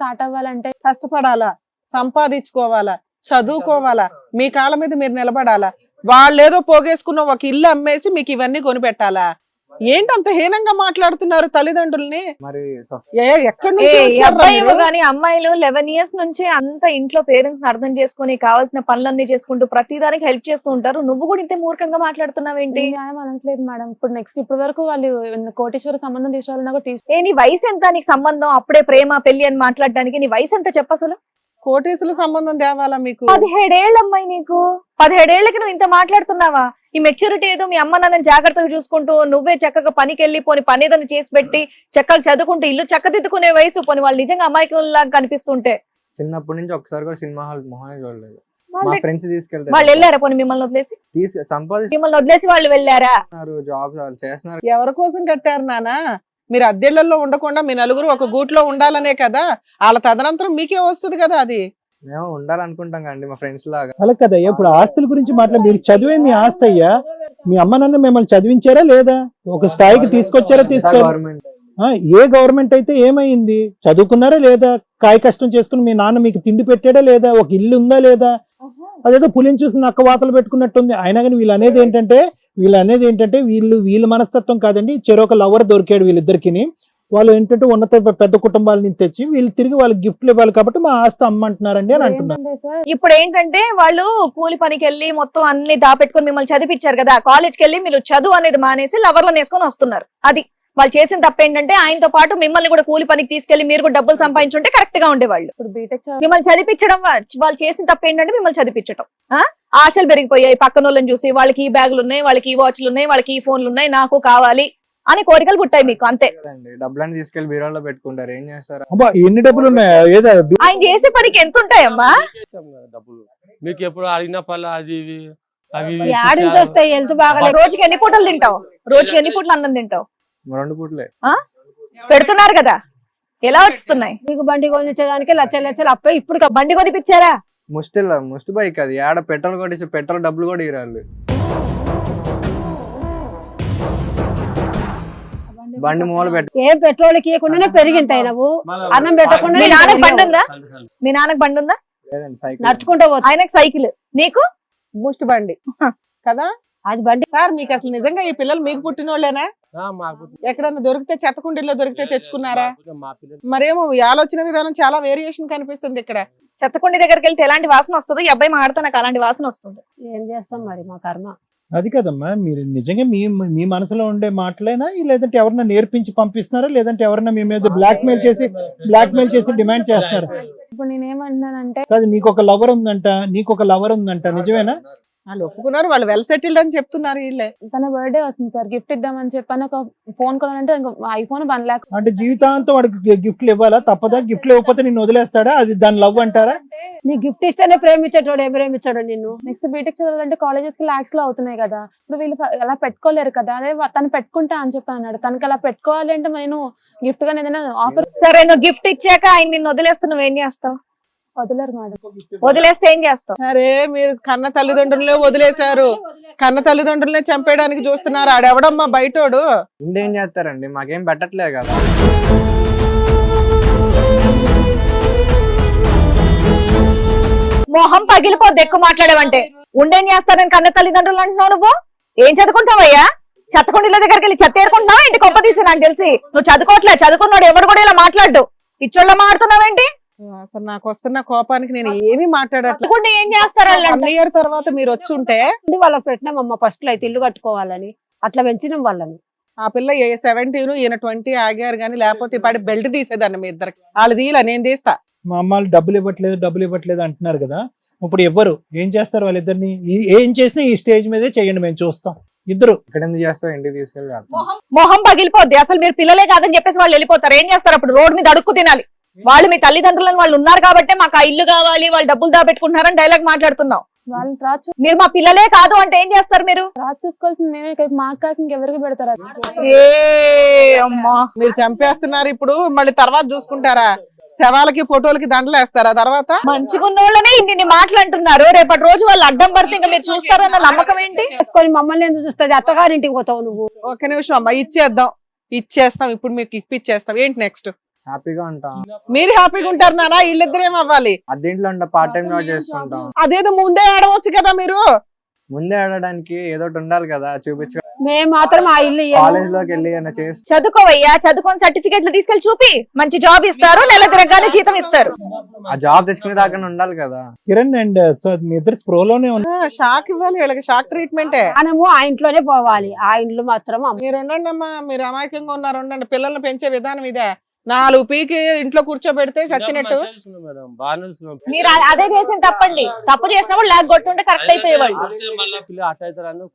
Start అవ్వాలంటే కష్టపడాలా? సంపాదించుకోవాలా? చదువుకోవాలా? మీ కాళ్ళ మీద మీరు నిలబడాలా? వాళ్ళేదో పోగేసుకున్న ఒక ఇల్లు అమ్మేసి మీకు ఇవన్నీ కొనిపెట్టాలా ఏంటంత హీనంగా మాట్లాడుతున్నారు తల్లిదండ్రుల్ని? మరి ఎక్కడి నుంచి? కానీ అమ్మాయిలు లెవెన్ ఇయర్స్ నుంచి అంత ఇంట్లో పేరెంట్స్ అర్థం చేసుకుని కావాల్సిన పనులన్నీ చేసుకుంటూ ప్రతి దానికి హెల్ప్ చేస్తూ ఉంటారు. నువ్వు కూడా ఇంత మూర్ఖంగా మాట్లాడుతున్నావేంటి? న్యాయం అనట్లేదు మేడం. ఇప్పుడు నెక్స్ట్ ఇప్పటి వరకు వాళ్ళు కోటేశ్వర సంబంధం తీసుకోవాలన్నా కూడా తీసు ఏ నీ వయసు ఎంత? నీకు సంబంధం అప్పుడే ప్రేమ పెళ్ళి అని మాట్లాడడానికి నీ వయసు ఎంత చెప్ప అసలు? కోటీసుల సంబంధం తేవాలా మీకు? పదిహేడేళ్ళ అమ్మాయి నీకు. పదిహేడేళ్ళకి నువ్వు ఇంత మాట్లాడుతున్నావా? ఈ మెచ్యూరిటీ ఏదో మీ అమ్మ నాన్నని జాగ్రత్తగా చూసుకుంటూ నువ్వే చక్కగా పనికి వెళ్ళి పోని పని ఏదైనా చేసి పెట్టి చక్కగా చదువుకుంటూ ఇల్లు చక్కదిద్దుకునే వయసు పోని వాళ్ళు నిజంగా అమాయకుల్లాగా కనిపిస్తుంటే. చిన్నప్పటి నుంచి ఒకసారి కూడా సినిమా హాల్ మొహమే చూడలేదు. మా వాళ్ళే- ఫ్రెండ్స్ తీసుకెళ్తారు వాళ్ళు వెళ్ళారా పోనీ మిమ్మల్ని వదిలేసి? మిమ్మల్ని వదిలేసి వాళ్ళు వెళ్ళారా? జాబ్ చేస్తున్నారు. ఎవరి కోసం కట్టారు నానా? మీరు అద్దెళ్ళలో ఉండకుండా మీ నలుగురు ఒక గూట్లో ఉండాలనే కదా? వాళ్ళ తదనంతరం మీకే వస్తుంది కదా అది. మేము ఉండాలనుకుంటాం కండి మా ఫ్రెండ్స్ లాగా. అలా కదా ఇప్పుడు ఆస్తుల గురించి మాట్లాడి మీరు చదివే మీ ఆస్తి అయ్యా మీ అమ్మ నాన్న మిమ్మల్ని చదివించారా లేదా? ఒక స్థాయికి తీసుకొచ్చారా తీసుకో గవర్నమెంట్. ఏ గవర్నమెంట్ అయితే ఏమైంది? చదువుకున్నారా లేదా? కాయ కష్టం చేసుకుని మీ నాన్న మీకు తిండి పెట్టాడా లేదా? ఒక ఇల్లు ఉందా లేదా? అదేదో పులిని చూసి నక్క వాతలు పెట్టుకున్నట్టుంది. అయినా కానీ వీళ్ళు అనేది ఏంటంటే వీళ్ళు అనేది ఏంటంటే వీళ్ళు వీళ్ళ మనస్తత్వం కాదండి. చెరొక లవర్ దొరికాడు వీళ్ళిద్దరికి వాళ్ళు ఏంటంటే ఉన్నత పెద్ద కుటుంబాల నుంచి తెచ్చి వీళ్ళు తిరిగి వాళ్ళకి గిఫ్ట్లు ఇవ్వాలి కాబట్టి మా ఆస్తి అమ్మంటున్నారండి అని అంటున్నారు ఇప్పుడు ఏంటంటే వాళ్ళు కూలి పనికి వెళ్ళి మొత్తం అన్ని దాపెట్టుకుని మిమ్మల్ని చదివించారు కదా కాలేజ్కి వెళ్ళి మీరు చదువు అనేది మానేసి లవర్లను వేసుకొని వస్తున్నారు. అది వాళ్ళు చేసిన తప్పు ఏంటంటే ఆయనతో పాటు మిమ్మల్ని కూడా కూలి పనికి తీసుకెళ్ళి మీరు కూడా డబ్బులు సంపాదించుంటే కరెక్ట్గా ఉండేవాళ్ళు. ఇప్పుడు బీటెక్ మిమ్మల్ని చదివించడం వాళ్ళు చేసిన తప్పు ఏంటంటే మిమ్మల్ని చదివించడం ఆ? ఆశలు పెరిగిపోయాయి పక్కన వాళ్ళని చూసి వాళ్ళకి ఈ బ్యాగులు ఉన్నాయి వాళ్ళకి ఈ వాచ్లు ఉన్నాయి వాళ్ళకి ఈ ఫోన్లు ఉన్నాయి నాకు కావాలి. అని కోరికలు పుట్టాయి మీకు అంతే. కదండి డబ్బులన్నీ తీసుకెళ్ళి బీరోలో పెట్టుకుంటారు. ఏం చేస్తారు? అబ్బా ఎన్ని డబ్బులు ఉన్నాయా? ఏదో ఆయన చేసే పనికి ఎంత ఉంటాయమ్మా? డబ్బులు మీకు ఎప్పుడు అడిగిన పనులు అది ఇవి యాడ్ నుంచి. వస్తాయి హెల్త్ బాగా రోజుకి ఎన్ని పూటలు తింటావు? రోజుకి ఎన్ని పూటలు అన్నం తింటావు? రెండు పూట్లే. పెడుతున్నారు కదా. ఎలా వస్తున్నాయి మీకు బండి కొనిచ్చడానికి లక్షల లక్షలు అప్పే ఇప్పుడు బండి కొనిపించారా? ముష్టి ముష్టి బైక్ అది. ఆడ పెట్రోల్ కొట్టేసి పెట్రోల్ డబ్బులు కూడా ఇరాళ్ళు బండి మూల పెట్ట ఏం పెట్రోల్ ఇవ్వకుండానే పెరిగింటాయి నువ్వు అన్నం పెట్టకుండా మీ నాన్నకి బండి ఉందా. మీ నాన్నకి బండి ఉందా? లేదండి సైకిల్. నడుచుకుంటూ పోతా. ఆయనకి సైకిల్. నీకు? ముష్టి బండి. కదా? అది బండి. సార్ మీకు అసలు నిజంగా ఈ పిల్లలు మీకు పుట్టినోళ్ళేనా? ఆ, మాకు ఎక్కడన్నా దొరికితే చెత్తకుండీల్లో దొరికితే తెచ్చుకున్నారా? మరేమో ఈ ఆలోచన విధానం చాలా వేరియేషన్ కనిపిస్తుంది ఇక్కడ. చెత్తకుండి దగ్గరికి వెళ్తే ఎలాంటి వాసన వస్తుంది? ఈ అబ్బాయి మాడితే నాకు అలాంటి వాసన వస్తుంది. ఏం చేస్తాం మరి మా కర్మ? అది కదమ్మా మీరు నిజంగా మీ మీ మనసులో ఉండే మాటలేనా? లేదంటే ఎవరన్నా నేర్పించి పంపిస్తున్నారా? లేదంటే ఎవరన్నా మీ మీద బ్లాక్ మెయిల్ చేసి బ్లాక్ మెయిల్ చేసి డిమాండ్ చేస్తున్నారా? ఇప్పుడు నేనేమంటున్నానంటే కాదు నీకు ఒక లవర్ ఉందంట నీకు ఒక లవర్ ఉందంట నిజమేనా? వాళ్ళు ఒప్పుకున్నారు వాళ్ళు వెల్ సెటిల్డ్ అని చెప్తున్నారు వీళ్ళే. తన బర్త్డే వస్తుంది సార్. గిఫ్ట్ ఇద్దామని చెప్పాను ఒక ఫోన్ కొనాలంటే ఐఫోన్ వన్ ల్యాక్ అంటే జీవితాంతం వాడికి గిఫ్ట్లు ఇవ్వాలా? తప్పదా? గిఫ్ట్లు ఇవ్వకపోతే నిన్ను వదిలేస్తాడా? అది దాని లవ్ అంటారా? నీ గిఫ్ట్ ఇస్తేనే ప్రేమించేటోడు ఏం ప్రేమించాడు నిన్ను? నెక్స్ట్ బీటెక్ చదవాలంటే కాలేజెస్కి లాక్స్లో అవుతున్నాయి కదా. ఇప్పుడు వీళ్ళు అలా పెట్టుకోలేరు కదా. అదే తను పెట్టుకుంటా అని చెప్పి అన్నాడు. తనకి అలా పెట్టుకోవాలి అంటే నేను గిఫ్ట్గా ఏదైనా ఆఫర్ సరే నువ్వు గిఫ్ట్ ఇచ్చాక ఆయన నిన్ను వదిలేస్తే నువ్వేం చేస్తావు? వదలరు మేడం. వదిలేస్తే ఏం చేస్తావు? అరే మీరు కన్న తల్లిదండ్రులనే వదిలేశారు. కన్న తల్లిదండ్రులనే చంపేయడానికి చూస్తున్నారు. ఆడెవడమ్మా బయటోడు? ఉండి ఏం చేస్తారండి? మాకేం పెట్టట్లే కదా. మొహం పగిలిపోద్ది ఎక్కువ మాట్లాడేవంటే. ఉండేం చేస్తానని కన్న తల్లిదండ్రులు అంటున్నావు నువ్వు? ఏం చదువుకుంటావయ్యా చెత్తకుండీల దగ్గరికి వెళ్ళి చెత్త ఏరుకుంటున్నావా? ఇంటి గొప్ప తీసి నాకు తెలిసి? నువ్వు చదువుకోవట్లే చదువుకున్నాడు ఎవడు కూడా ఇలా మాట్లాడు ఇచ్చోళ్ళ మాట్లాడుతున్నావేంటి అసలు నాకు వస్తున్న కోపానికి నేను ఏమీ మాట్లాడట్లేదు ఏం చేస్తారు వాళ్ళు వన్ ఇయర్ తర్వాత మీరు వచ్చి ఉంటే వాళ్ళకి పెట్టినాం అమ్మ ఫస్ట్లో అయితే ఇల్లు కట్టుకోవాలని అట్లా పెంచినాం వాళ్ళని. ఆ పిల్ల ఏ సెవెంటీన్ ఈయన ట్వంటీ ఆగారు కానీ లేకపోతే పాటి బెల్ట్ తీసేదాన్ని మీ ఇద్దరికి. వాళ్ళు తీయలే నేను తీస్తా. మా అమ్మాళ్ళు డబ్బులు ఇవ్వట్లేదు డబ్బులు ఇవ్వట్లేదు అంటున్నారు కదా. ఇప్పుడు ఎవ్వరు? ఏం చేస్తారు వాళ్ళిద్దరిని? ఏం చేసినా ఈ స్టేజ్ మీదే చేయండి మేము చూస్తాం. ఇద్దరు. ఇక్కడ ఎందుకు చేస్తావు? ఇంటికి తీసుకెళ్ళి చేస్తాం. మొహం పగిలిపోద్ది. అసలు మీరు పిల్లలే కాదని చెప్పేసి వాళ్ళు వెళ్ళిపోతారు. ఏం చేస్తారు అప్పుడు? రోడ్ మీద అడుక్కు తినాలి. వాళ్ళు మీ తల్లిదండ్రులను వాళ్ళు ఉన్నారు కాబట్టి మాకు ఆ ఇల్లు కావాలి వాళ్ళు డబ్బులు దాపెట్టుకుంటున్నారని డైలాగ్ మాట్లాడుతున్నాం. వాళ్ళని రాజు మీరు మా పిల్లలే కాదు అంటే ఏం చేస్తారు మీరు? రాజు చూసుకోవాల్సింది మేమే కదా, మాకు కాక ఇంకెవరికి పెడతారు? ఏ అమ్మా. మీరు చంపేస్తున్నారు ఇప్పుడు మళ్ళీ తర్వాత చూసుకుంటారా? శవాలకి ఫోటోలకి దండలు వేస్తారా తర్వాత? మంచిగున్నోళ్ళనే ఇన్ని మాటలు అంటున్నారు రేపటి రోజు వాళ్ళు అడ్డం పడితే ఇంకా మీరు చూస్తారన్న నమ్మకం ఏంటి? చేసుకొని మమ్మల్ని ఎందుకు చూస్తుంది? అత్తగారింటికి పోతావు నువ్వు. ఒక నిమిషం అమ్మా ఇచ్చేద్దాం. ఇచ్చేస్తాం ఇప్పుడు మీకు ఇప్పిచ్చేస్తాం. ఏంటి నెక్స్ట్ హ్యాపీగా ఉంటాం. మీరు హ్యాపీగా ఉంటారు నానా వీళ్ళిద్దరు ఏం అవ్వాలి? అదేంట్లో పార్ట్ టైం జాబ్ చేసుకుంటాం. అదేదో ముందే ఆడవచ్చు కదా మీరు? ముందే ఆడడానికి ఏదో ఒకటి ఉండాలి కదా చూపించ. మేము మాత్రం ఆ ఇల్లు ఇయ్యము. కాలేజ్లోకి వెళ్ళి ఏమైనా చేసి చదువుకోవయ్యా చదువుకొని సర్టిఫికెట్లు తీసుకెళ్ళి చూపి. మంచి జాబ్ ఇస్తారు నెల తిరగగానే జీతం ఇస్తారు. ఆ జాబ్ తెచ్చుకునే దాకా ఉండాలి కదా. కిరణ్ అండ్ సో మీ ఇద్దరు స్ప్రోలోనే ఉన్నారు షాక్ ఇవ్వాలి వీళ్ళకి షాక్ ట్రీట్మెంటే మనము ఆ ఇంట్లోనే పోవాలి. ఆ ఇంట్లో మాత్రం అమ్మ. మీరు ఉండండి అమ్మా మీరు అమాయకంగా ఉన్నారు ఉండండి. పిల్లల్ని పెంచే విధానం ఇదే. నాలుగు పీకి ఇంట్లో కూర్చోబెడితే చచ్చినట్టు. మీరు అదే చేసిన తప్పండి. తప్పు చేసినప్పుడు లాగ్ కొట్టుంటే కరెక్ట్ అయిపోయేవాళ్ళు.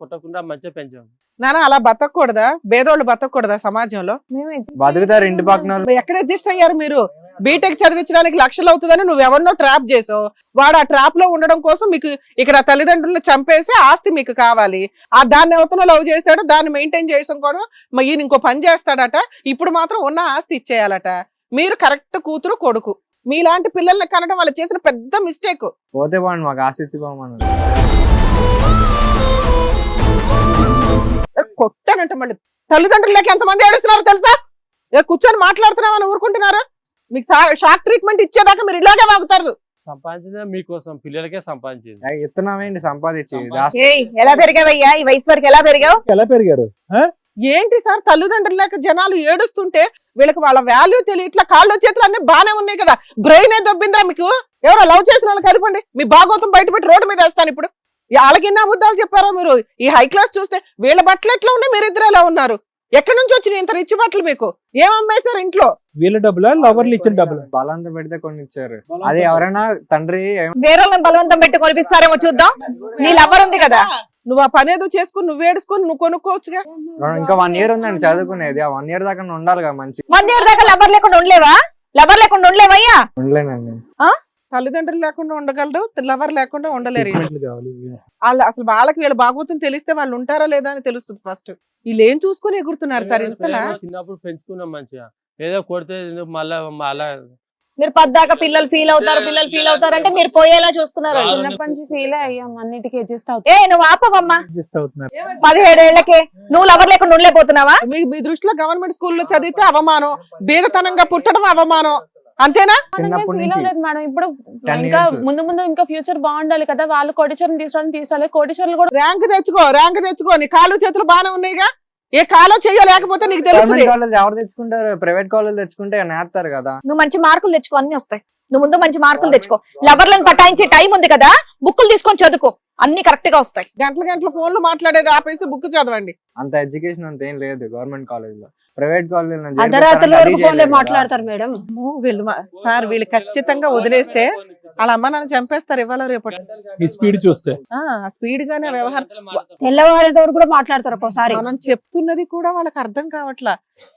కొట్టకుండా మంచిగా పెంచాం. నాన్న అలా బతకూడదా బేదోళ్ళు బతకూడదా సమాజంలో? మేము బతుకుతారు ఇంటి పక్కన వాళ్ళు. ఎక్కడ అడ్జస్ట్ అయ్యారు మీరు? బీటెక్ చదివించడానికి లక్షలు అవుతుందని నువ్వు ఎవరినో ట్రాప్ చేసావు. వాడు ఆ ట్రాప్లో ఉండడం కోసం మీకు ఇక్కడ తల్లిదండ్రులను చంపేసి ఆస్తి మీకు కావాలి. ఆ దాన్ని ఎవరితో లవ్ చేస్తాడు దాన్ని మెయింటైన్ చేయడం కూడా ఈయన ఇంకో పని చేస్తాడట. ఇప్పుడు మాత్రం ఉన్న ఆస్తి ఇచ్చేయాలట. మీరు కరెక్ట్ కూతురు కొడుకు. మీలాంటి పిల్లల్ని కనడం వాళ్ళు చేసిన పెద్ద మిస్టేక్ పోతే బాగుంది మాకు కొట్టానంట మళ్ళీ. తల్లిదండ్రులు లేక ఎంతమంది ఏడుస్తున్నారో తెలుసా? కూర్చొని మాట్లాడుతున్నామని ఊరుకుంటున్నారు? మీకు షాక్ ట్రీట్మెంట్ ఇచ్చేదాకా మీరు ఇలాగే వాగుతారు. సంపాదించిందే మీకోసం పిల్లలకే సంపాదించింది. ఇస్తున్నామేంటి సంపాదించి? దాస్- ఏయ్ ఎలా పెరిగావయ్యా? ఈ వయసు వరకు ఎలా పెరిగావు? ఎలా పెరిగారు ఏంటి సార్ తల్లిదండ్రులు లేక జనాలు ఏడుస్తుంటే వీళ్ళకి వాళ్ళ వాల్యూ తెలియ ఇట్లా కాళ్ళు చేతులు అన్ని బానే ఉన్నాయి కదా. బ్రెయిన్ ఏ దొబ్బిందిరా మీకు? ఎవరో లవ్ చేసిన వాళ్ళకి కదపండి మీ బాగోతం బయట పెట్టి రోడ్డు మీద వేస్తాను ఇప్పుడు. వాళ్ళకి ఎన్ని అబద్ధాలు చెప్పారో మీరు? ఈ హై క్లాస్ చూస్తే వీళ్ళ బట్టలు ఎట్లా ఉన్నాయి? మీరిద్దరు ఎలా ఉన్నారు? ఎక్కడి నుంచి వచ్చినాయి ఇంత రిచ్ బట్టలు మీకు? ఏం అమ్మేశారు ఇంట్లో? వీళ్ళ డబ్బులా? లవర్లు ఇచ్చిన డబ్బులు? బలంతో పెడితే కొన్ని ఇచ్చారు అది ఎవరైనా తండ్రి వేరే బలవంతం పెట్టి కొనిపిస్తారేమో చూద్దాం. నీ లవర్ ఉంది కదా. నువ్వు ఆ పని ఏదో చేసుకుని నువ్వు ఏడుచుకొని నువ్వు కొనుక్కోవచ్చుగా. ఇంకా వన్ ఇయర్ ఉందండి చదువుకునేది. ఆ వన్ ఇయర్ దాకా ఉండాలి కదా మంచి. వన్ ఇయర్ దాకా లవర్ లేకుండా ఉండలేవా? లవర్ లేకుండా ఉండలేవయ్యా? ఉండలేనండి. తల్లిదండ్రులు లేకుండా ఉండగలరు లవర్ లేకుండా ఉండలేరు వీళ్ళు. అసలు వాళ్ళకి వీళ్ళ బాగోతం తెలిస్తే వాళ్ళు ఉంటారా లేదా అని తెలుస్తుంది ఫస్ట్ వీళ్ళు ఏం చూసుకొని ఎగురుతున్నారు సార్ ఇంతలా? చిన్నప్పుడు పెంచుకున్నాం మంచిగా. ఏదో కొడితే మళ్ళా మళ్ళా మీరు పద్దాక పిల్లలు ఫీల్ అవుతారు పిల్లలు ఫీల్ అవుతారు అంటే మీరు పోయేలా చూస్తున్నారు. చిన్నప్పటి నుంచి ఫీల్ అయ్యాం అన్నిటికీ అడ్జస్ట్ ఏ నువ్వు ఆపవమ్మా. పదిహేడేళ్ళకే నువ్వు లవర్ లేకుండా ఉండలేకపోతున్నావా మీ మీ దృష్టిలో గవర్నమెంట్ స్కూల్లో చదివితే అవమానం బీదతనంగా పుట్టడం అవమానం. అంతేనా? మేడం ఇప్పుడు 10 ఇంకా. ముందు ముందు ఇంకా ఫ్యూచర్ బాగుండాలి కదా. వాళ్ళు కోటీశ్వరం తీసుకోవడానికి తీసుకోవాలి. కోటీశ్వరులు కూడా ర్యాంక్ తెచ్చుకో ర్యాంక్ తెచ్చుకో. నీ కాళ్ళు చేతులు బాగానే ఉన్నాయిగా. ఏ కాలో చెయ్యలేకపోతే నీకు కాలేజ్ ఎవరు తెచ్చుకుంటారు? ప్రైవేట్ కాలేజ్ తెచ్చుకుంటే నేస్తారు కదా. నువ్వు మంచి మార్కులు తెచ్చుకో అన్ని వస్తాయి. నువ్వు ముందు మంచి మార్కులు తెచ్చుకో. లవర్లను పటాయించే టైం ఉంది కదా బుక్కులు తీసుకొని చదువుకో. అన్ని కరెక్ట్గా వస్తాయి. గంటల గంటల ఫోన్లు మాట్లాడేది ఆపేసి బుక్ చదవండి. అంత ఎడ్యుకేషన్ అంత ఏం లేదు గవర్నమెంట్ కాలేజ్లో ప్రైవేట్ కాలేజ్ అర్ధరాత్రుల వరకు ఫోన్లే మాట్లాడతారు మేడం? వీళ్ళు సార్ వీళ్ళు ఖచ్చితంగా వదిలేస్తే వాళ్ళ అమ్మ నన్ను చంపేస్తారు ఇవాళ రేపటి. ఈ స్పీడ్ చూస్తే. ఆ స్పీడ్ గానే వ్యవహారం. తెల్లవారేంత వరకు కూడా మాట్లాడతారు ఒక్కోసారి. మనం చెప్తున్నది కూడా వాళ్ళకి అర్థం కావట్లా.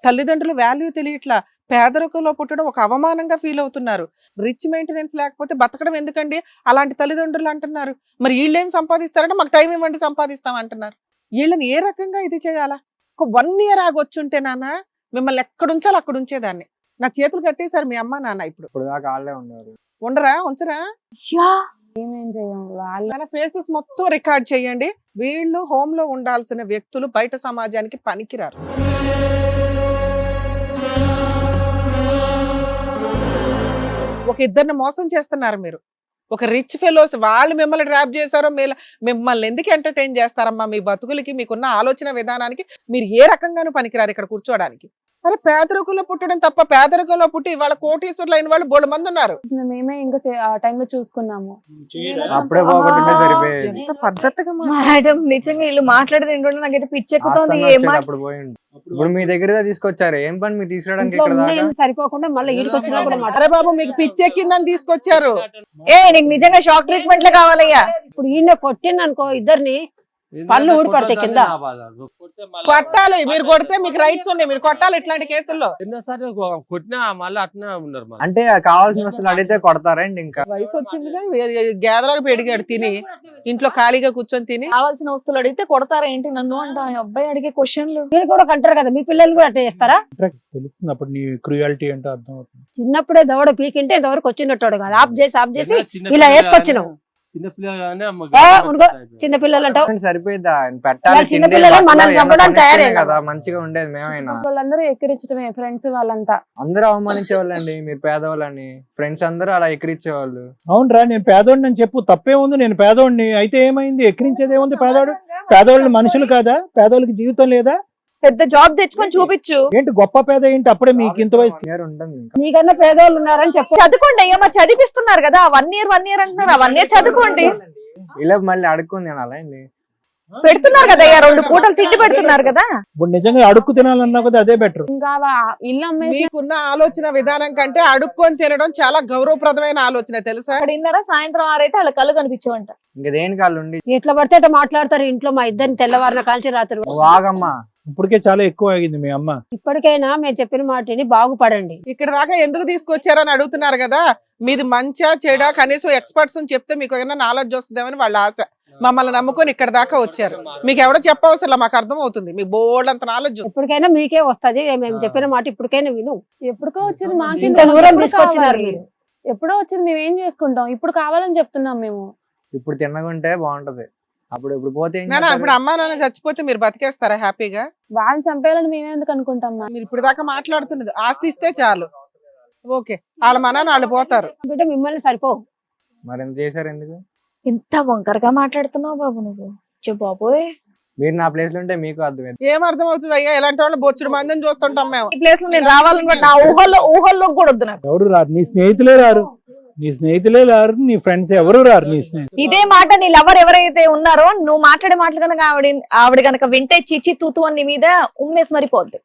తల్లిదండ్రులు వాల్యూ తెలియట్లా. పేదరికంలో పుట్టడం ఒక అవమానంగా ఫీల్ అవుతున్నారు. రిచ్ మెయింటెనెన్స్ లేకపోతే బతకడం ఎందుకండి? అలాంటి తల్లిదండ్రులు అంటున్నారు. మరి వీళ్ళేం సంపాదిస్తారంటే మాకు టైం ఇవ్వండి సంపాదిస్తాం అంటున్నారు. వీళ్ళని ఏ రకంగా ఇది చేయాలా? ఒక వన్ ఇయర్ ఆగొచ్చుంటే నాన్న మిమ్మల్ని ఎక్కడ ఉంచాలో అక్కడ ఉంచేదాన్ని. నా చేతులు కట్టేశారు మీ అమ్మ నాన్న ఇప్పుడు. ఇప్పుడు దాకా వాళ్ళే ఉన్నారు. ఉండరా? ఉంచరా? ఏమేం చేయం వాళ్ళు? మన ఫేసెస్ మొత్తం రికార్డ్ చేయండి. వీళ్ళు హోమ్లో ఉండాల్సిన వ్యక్తులు బయట సమాజానికి పనికిరారు. ఒక ఇద్దరిని మోసం చేస్తున్నారు మీరు. ఒక రిచ్ ఫెలోస్ వాళ్ళు మిమ్మల్ని ట్రాప్ చేశారో మీరు మిమ్మల్ని ఎందుకు ఎంటర్టైన్ చేస్తారమ్మా? మీ బతుకులకి మీకున్న ఆలోచన విధానానికి మీరు ఏ రకంగానూ పనికిరారు ఇక్కడ కూర్చోవడానికి అరే పేదరికంలో పుట్టడం తప్ప పేదరికంలో పుట్టి ఇవాళ కోటీశ్వరులు అయిన వాళ్ళు బోడు మంది ఉన్నారు. మేమే ఇంకా టైంలో చూసుకున్నాము. అప్పుడే ఎంత పద్ధతిగా మేడం నిజంగా వీళ్ళు మాట్లాడేది ఏంటంటే నాకైతే పిచ్చెక్కుతోంది ఇప్పుడు మీ దగ్గర తీసుకొచ్చారు? ఏం పని మీరు తీసుకురావడానికి సరిపోకుండా మళ్ళీ మాట్లాడారు. అరే బాబు మీకు పిచ్చి ఎక్కిందని తీసుకొచ్చారు. ఏ నీకు నిజంగా షాక్ ట్రీట్మెంట్లే కావాలయ్యా. ఇప్పుడు ఈయన కొట్టింది అనుకో ఇద్దరిని పళ్ళు ఊడిపడతాయి కింద. కొట్టాలి మీరు కొడితే మీకు రైట్స్ ఉన్నాయి మీరు కొట్టాలి ఇట్లాంటి కేసుల్లో. కొట్టినా మళ్ళీ అట్నే ఉన్నారు మరి అంటే కావాల్సిన వస్తువులు అడిగితే కొడతారండి ఇంకా? వయసు వచ్చిందిగా గేదలాగా పెడిగాడు తిని. ఇంట్లో ఖాళీగా కూర్చొని తిని. కావాల్సిన వస్తువులు అడిగితే కొడతారా ఏంటి? నన్ను అంట అబ్బాయి అడిగే క్వశ్చన్లు. మీరు కూడా కంటారు కదా మీ పిల్లలు కూడా అట్లా చేస్తారా? తెలుస్తుంది అప్పుడు నీ క్రూయాలిటీ ఏంటో అర్థం అవుతుంది చిన్నప్పుడే దవడ పీకింటే ఇంతవరకు వచ్చినట్టు కాదు. ఆఫ్ చేసి ఆఫ్ చేసి ఇలా వేసుకొచ్చినావు. చిన్నపిల్లగానే అమ్మ ఏ, ఉనుకో. చిన్న పిల్లలు అంటావు సరిపోయిద్దా? పెట్టాలి వాళ్ళు చిన్న తిండి, పిల్లలే బట్టలు, మనల్ని ఏమన్నా చంపడానికి కొనిస్తేనే తయారే కదా మంచిగా ఉండేది మేమైనా. వాళ్ళందరూ ఎక్కిరించడమే ఫ్రెండ్స్ వాళ్ళంతా. అందరూ అవమానించేవాళ్ళండి మీరు పేదవాళ్ళని. ఫ్రెండ్స్ అందరూ అలా ఎక్కిరించేవాళ్ళు. అవునరా నేను పేదోడిని అని చెప్పు తప్పే ఉంది నేను పేదోడిని. అయితే ఏమైంది? ఎక్కిరించేది ఏముంది పేదోడు? పేదోళ్ళు మనుషులు కాదా? పేదోళ్ళకి జీవితం లేదా? పెద్ద జాబ్ తెచ్చుకొని చూపించు. ఏంటి గొప్ప పేద ఏంటి? అప్పుడే మీకు ఇంత వయసు. నీకన్నా పేదోళ్ళు ఉన్నారని చెప్పు. చదువుకోండి అయ్యా మరి చదివిస్తున్నారు కదా. వన్ ఇయర్ వన్ ఇయర్ అంటున్నారు. వన్ ఇయర్ చదువుకోండి. ఇలా మళ్ళీ అడుక్కుంది అలా పెడుతున్నారు కదా అయ్యా రెండు పూటలు తిండి పెడుతున్నారు కదా. ఇప్పుడు నిజంగా అడుక్కు తినాలన్నా కూడా అదే బెటర్ ఇంకా ఇల్లు అమ్మేసి మీకున్న ఆలోచన విధానం కంటే అడుక్కొని తినడం చాలా గౌరవప్రదమైన ఆలోచన తెలుసా? అక్కడ ఇన్నరా? సాయంత్రం ఆరైతే వాళ్ళ కళ్ళు కనిపించవంట. ఇంక దేనికి వాళ్ళు ఉండి? ఎట్లా పడితే అట్లా మాట్లాడతారు ఇంట్లో మా ఇద్దరిని తెల్లవారిన కాల్చి రాత్రి. నువ్వు ఆగమ్మా. ఇప్పటికే చాలా ఎక్కువ అయింది మీ అమ్మ. ఇప్పటికైనా మేము చెప్పిన మాటని బాగుపడండి. ఇక్కడ దాకా ఎందుకు తీసుకొచ్చారని అడుగుతున్నారు కదా? మీది మంచా చెడా కనీసం ఎక్స్పర్ట్స్ చెప్తే మీకు ఏమైనా నాలెడ్జ్ వస్తుందేమని వాళ్ళ ఆశ. మమ్మల్ని నమ్ముకొని ఇక్కడ దాకా వచ్చారు. మీకు ఎవడో చెప్పవసరం మాకు అర్థం అవుతుంది మీకు బోల్డ్ అంత నాలెడ్జ్ ఎప్పటికైనా మీకే వస్తది. మేము చెప్పిన మాట ఇప్పటికైనా విను. ఎప్పుడుకో వచ్చింది మాకు దూరం తీసుకొచ్చినారు మీరు. ఎప్పుడో వచ్చింది మేము ఏం చేసుకుంటాం? ఇప్పుడు కావాలని చెప్తున్నాం మేము. ఇప్పుడు తిన్నగుంటే బాగుంటది. అప్పుడు ఇప్పుడు పోతే? ఇప్పుడు అమ్మా నాన్న చచ్చిపోతే మీరు బతికేస్తారా హ్యాపీగా? వాళ్ళని చంపేయాలని మేము ఎందుకు అనుకుంటాం మీరు ఇప్పుడు దాకా మాట్లాడుతున్నది. ఆస్తి ఇస్తే చాలు. ఓకే. వాళ్ళ మన వాళ్ళు పోతారు. బిడ్డ మిమ్మల్ని సరిపోవు. మరి ఎంత చేశారు ఎందుకు? ఇంత వంకరగా మాట్లాడుతున్నావు బాబు నువ్వు. చె బాబోయ్. మీరు నా ప్లేస్లో ఉంటే మీకు అర్థమైంది. ఏం అర్థం అవుతుంది అయ్యా? ఇలాంటి వాళ్ళు బొచ్చుడు మందిని చూస్తుంటాం మేము. ఈ ప్లేస్లో నేను రావాలనుకుంటే నా ఊహల్లో ఊహల్లో కూడా వద్దు నాకు. ఎవరు రారు నీ స్నేహితులే రారు. నీ స్నేహితులే రారు నీ ఫ్రెండ్స్ ఎవరు రారు నీ స్నేహితులు. ఇదే మాట నీ లవర్ ఎవరైతే ఉన్నారో నువ్వు మాట్లాడే మాటలు కనుక ఆవిడ ఆవిడ కనుక వింటే చిచి తూతు అని మీద ఉమ్మేసి మరిపోద్ది.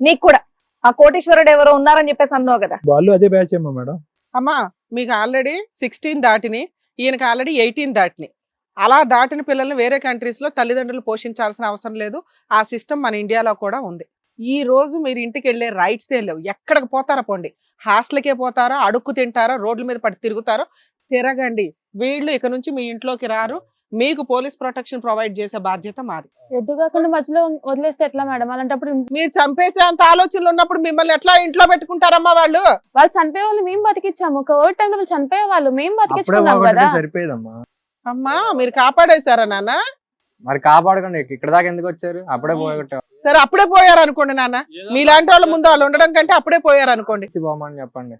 నీకు కూడా. ఆ కోటేశ్వరుడు ఎవరో ఉన్నారని చెప్పేసి అన్నావు కదా. వాళ్ళు అదే బ్యాచ్ ఏమో మేడం. అమ్మా మీకు ఆల్రెడీ సిక్స్టీన్ దాటిని ఈయనకి ఆల్రెడీ ఎయిటీన్ దాటిని. అలా దాటిన పిల్లల్ని వేరే కంట్రీస్లో తల్లిదండ్రులు పోషించాల్సిన అవసరం లేదు. ఆ సిస్టమ్ మన ఇండియాలో కూడా ఉంది. ఈ రోజు మీరు ఇంటికి వెళ్ళే రైట్స్ ఏ లేవు. ఎక్కడికి పోతారా పోండి. హాస్టల్కే పోతారా? అడుక్కు తింటారా? రోడ్ల మీద పడి తిరుగుతారో? తిరగండి. వీళ్ళు ఇక నుంచి మీ ఇంట్లోకి రారు. మీకు పోలీస్ ప్రొటెక్షన్ ప్రొవైడ్ చేసే బాధ్యత మాది. ఎటు కాకుండా మధ్యలో వదిలేస్తే ఎట్లా మేడం? అలాంటప్పుడు మీరు చంపేసే అంత ఆలోచనలు ఉన్నప్పుడు మిమ్మల్ని ఎట్లా ఇంట్లో పెట్టుకుంటారమ్మా వాళ్ళు? వాళ్ళు చనిపోయే వాళ్ళు మేము బతికిచ్చాము. కోవిడ్ టైంలో వాళ్ళు చనిపోయే వాళ్ళు మేము బతికించుకున్నాం కదా. సరిపోయేదమ్మా. అమ్మా మీరు కాపాడేశారా నాన్న? మరి కాపాడకండి. ఇక్కడ దాకా ఎందుకు వచ్చారు? అప్పుడే పోగొట్టారు సరే అప్పుడే పోయారు అనుకోండి నాన్న మీలాంటి వాళ్ళ ముందు వాళ్ళు ఉండడం కంటే అప్పుడే పోయారు అనుకోండి చెప్పండి.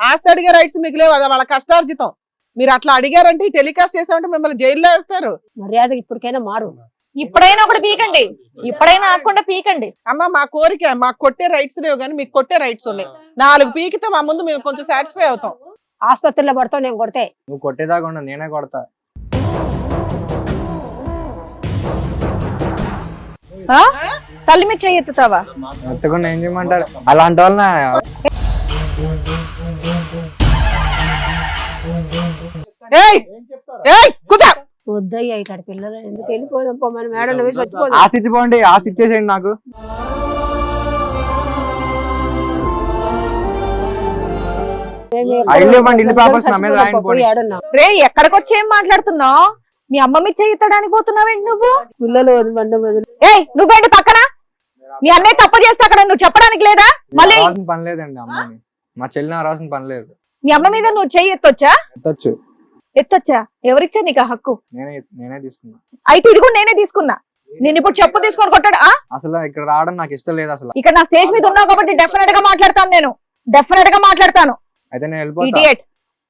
ఆస్తి అడిగే రైట్స్ మీకు లేవు అది వాళ్ళ కష్టార్జితం. మీరు అట్లా అడిగారంటే టెలికాస్ట్ చేసామంటే మిమ్మల్ని జైల్లో వేస్తారు. మర్యాద ఇప్పటికైనా మారు. ఇప్పుడైనా ఒకటి పీకండి. ఇప్పుడైనా ఆకుండా పీకండి. అమ్మ మా కోరిక మాకు కొట్టే రైట్స్ లేవు కానీ మీకు కొట్టే రైట్స్ ఉన్నాయి. నాలుగు పీకితే మా ముందు మేము కొంచెం సాటిస్ఫై అవుతాం. ఆసుపత్రిలో పడతావు నేను కొడితే. నువ్వు కొట్టేదాకా ఉండదు నేనే కొడతా. ఆ? తల్లి మీద ఎత్తకుండా ఏం చేయమంటారు? అలాంటి కూర్చో! వద్దయ్యా ఇట్లాంటి పిల్లలు ఎందుకు వెళ్ళిపోదాం? మన మేడలో ఇచ్చేసేయండి నాకు. రే ఎక్కడికి వచ్చి ఏం మాట్లాడుతున్నావు? మీ అమ్మ మీద చెయ్యెత్తడానికి పోతున్నావేంటి నువ్వు? పిల్లలు నువ్వేంటి పక్కన? మీ అన్నయ్య తప్పు చేస్తే అక్కడ నువ్వు చెప్పడానికి లేదా? మళ్ళీ రావాల్సిన పని లేదండి అమ్మని మా చెల్లి రావాల్సిన పని లేదు. మీ అమ్మ మీద నువ్వు చెయ్యి ఎత్తొచ్చా? ఎత్తొచ్చు. ఎత్తొచ్చా? ఎవరిచ్చా నీకు ఆ హక్కు? నేనే నేనే తీసుకున్నా. అయితే ఇదిగో నేనే తీసుకున్నా. నేను ఇప్పుడు చెప్పు తీసుకొని కొట్టాడు ఆ? అసలు ఇక్కడ రావడం నాకు ఇష్టం లేదు అసలు. ఇక్కడ నా స్టేజ్ మీద ఉన్నావు కాబట్టి డెఫినెట్గా మాట్లాడతాను నేను. డెఫినెట్గా మాట్లాడతాను. అయితే నేను వెళ్ళిపోతా. ఇడియట్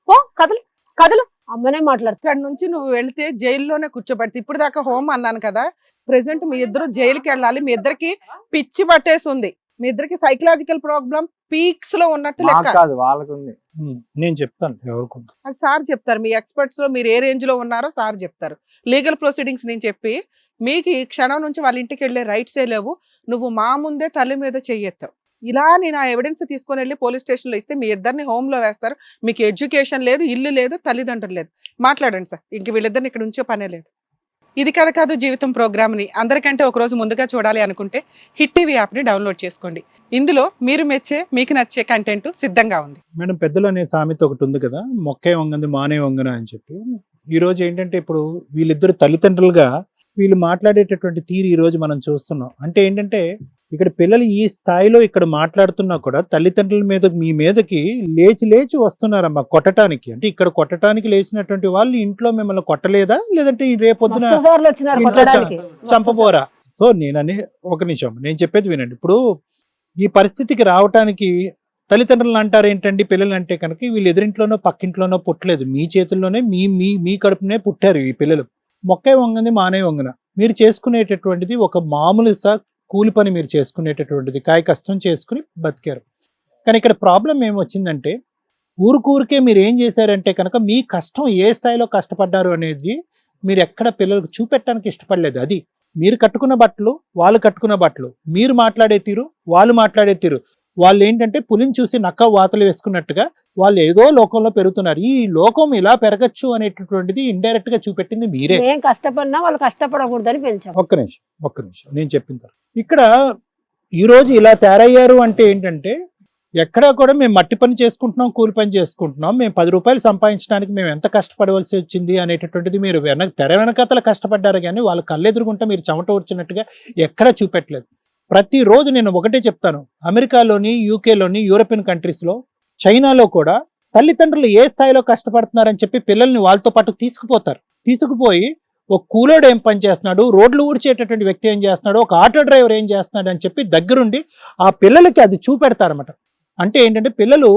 ఓ కదులు కదులు. అమ్మనే మాట్లాడుతా. ఇక్కడ నుంచి నువ్వు వెళ్తే జైల్లోనే కూర్చోబెడితే. ఇప్పుడు దాకా హోమ్ అన్నాను కదా ప్రెసెంట్ మీ ఇద్దరు జైలుకి వెళ్ళాలి. మీ ఇద్దరికి పిచ్చి పట్టేసి ఉంది మీ ఇద్దరికి సైకలాజికల్ ప్రాబ్లం పీక్స్లో ఉన్నట్టు లెక్క. కాదు వాళ్ళకు ఉంది ఉమ్, నేను చెప్తాను ఎవరికి అది సార్ చెప్తారు మీ ఎక్స్పర్ట్స్లో మీరు ఏ రేంజ్లో ఉన్నారో సార్ చెప్తారు. లీగల్ ప్రొసీడింగ్స్ నేను చెప్పి మీకు ఈ క్షణం నుంచి వాళ్ళ ఇంటికి వెళ్ళే రైట్సే లేవు. నువ్వు మా ముందే తల్లి మీద చెయ్యెత్తావు. ఇలా నేను ఆ ఎవిడెన్స్ తీసుకొని వెళ్ళి పోలీస్ స్టేషన్లో ఇస్తే మీ ఇద్దరిని హోమ్లో వేస్తారు. మీకు ఎడ్యుకేషన్ లేదు ఇల్లు లేదు తల్లిదండ్రులు లేదు. మాట్లాడండి సార్. ఇంక వీళ్ళిద్దరిని ఇక్కడ ఉంచే పనే లేదు. ఇది కథ కాదు జీవితం ప్రోగ్రామ్ని అందరికంటే ఒకరోజు ముందుగా చూడాలి అనుకుంటే హిట్ టీవీ యాప్ని డౌన్లోడ్ చేసుకోండి. ఇందులో మీరు మెచ్చే మీకు నచ్చే కంటెంట్ సిద్ధంగా ఉంది. మేడం పెద్దలు అనే సామెత ఒకటి ఉంది కదా మొక్కే వంగంది మానే వంగన అని చెప్పి. ఈరోజు ఏంటంటే ఇప్పుడు వీళ్ళిద్దరు తల్లిదండ్రులుగా వీళ్ళు మాట్లాడేటటువంటి తీరు ఈరోజు మనం చూస్తున్నాం. అంటే ఏంటంటే ఇక్కడ పిల్లలు ఈ స్థాయిలో ఇక్కడ మాట్లాడుతున్నా కూడా తల్లిదండ్రుల మీద మీ మీదకి లేచి లేచి వస్తున్నారమ్మా కొట్టడానికి అంటే ఇక్కడ కొట్టడానికి లేచినటువంటి వాళ్ళు ఇంట్లో మిమ్మల్ని కొట్టలేదా? లేదంటే రేపొద్దున చంపబోరా? సో నేననే ఒక నిమిషం నేను చెప్పేది వినండి. ఇప్పుడు ఈ పరిస్థితికి రావటానికి తల్లిదండ్రులు అంటారు ఏంటండి? పిల్లలు అంటే కనుక వీళ్ళు ఎదురింట్లోనో పక్కింట్లోనో పుట్టలేదు. మీ చేతుల్లోనే మీ మీ మీ కడుపునే పుట్టారు ఈ పిల్లలు. మొక్కే వంగంది మానే వంగన. మీరు చేసుకునేటటువంటిది ఒక మామూలు సా కూలి పని మీరు చేసుకునేటటువంటిది కాయ కష్టం చేసుకుని బతికారు. కానీ ఇక్కడ ప్రాబ్లం ఏమొచ్చిందంటే ఊరుకూరికే మీరు ఏం చేశారంటే కనుక మీ కష్టం ఏ స్థాయిలో కష్టపడ్డారు అనేది మీరు ఎక్కడ పిల్లలకు చూపెట్టడానికి ఇష్టపడలేదు. అది మీరు కట్టుకున్న బట్టలు వాళ్ళు కట్టుకున్న బట్టలు మీరు మాట్లాడే తీరు వాళ్ళు మాట్లాడే తీరు. వాళ్ళు ఏంటంటే పులిని చూసి నక్క వాతలు వేసుకున్నట్టుగా వాళ్ళు ఏదో లోకంలో పెరుగుతున్నారు. ఈ లోకం ఇలా పెరగచ్చు అనేటటువంటిది ఇండైరెక్ట్గా చూపెట్టింది మీరే. ఏం కష్టపడినా వాళ్ళు కష్టపడకూడదని పెంచాం. ఒక్క నిమిషం ఒక్క నిమిషం. నేను చెప్పిన తర్వాత. ఇక్కడ ఈ రోజు ఇలా తయారయ్యారు అంటే ఏంటంటే ఎక్కడా కూడా మేము మట్టి పని చేసుకుంటున్నాం కూలి పని చేసుకుంటున్నాం. మేము పది రూపాయలు సంపాదించడానికి మేము ఎంత కష్టపడవలసి వచ్చింది అనేటటువంటిది మీరు వెనక తెర వెనకతల కష్టపడ్డారు కానీ వాళ్ళ కళ్ళెదురుగుంటే మీరు చెమట వచ్చినట్టుగా ఎక్కడా చూపెట్టలేదు. ప్రతిరోజు నేను ఒకటే చెప్తాను. అమెరికాలోని యూకేలోని యూరోపియన్ కంట్రీస్లో చైనాలో కూడా తల్లిదండ్రులు ఏ స్థాయిలో కష్టపడుతున్నారని చెప్పి పిల్లల్ని వాళ్ళతో పాటు తీసుకుపోతారు. తీసుకుపోయి ఒక కూలోడు ఏం పని చేస్తున్నాడు? రోడ్లు ఊడ్చేటటువంటి వ్యక్తి ఏం చేస్తున్నాడు? ఒక ఆటో డ్రైవర్ ఏం చేస్తున్నాడు? అని చెప్పి దగ్గరుండి ఆ పిల్లలకి అది చూపెడతారన్నమాట. అంటే ఏంటంటే పిల్లలు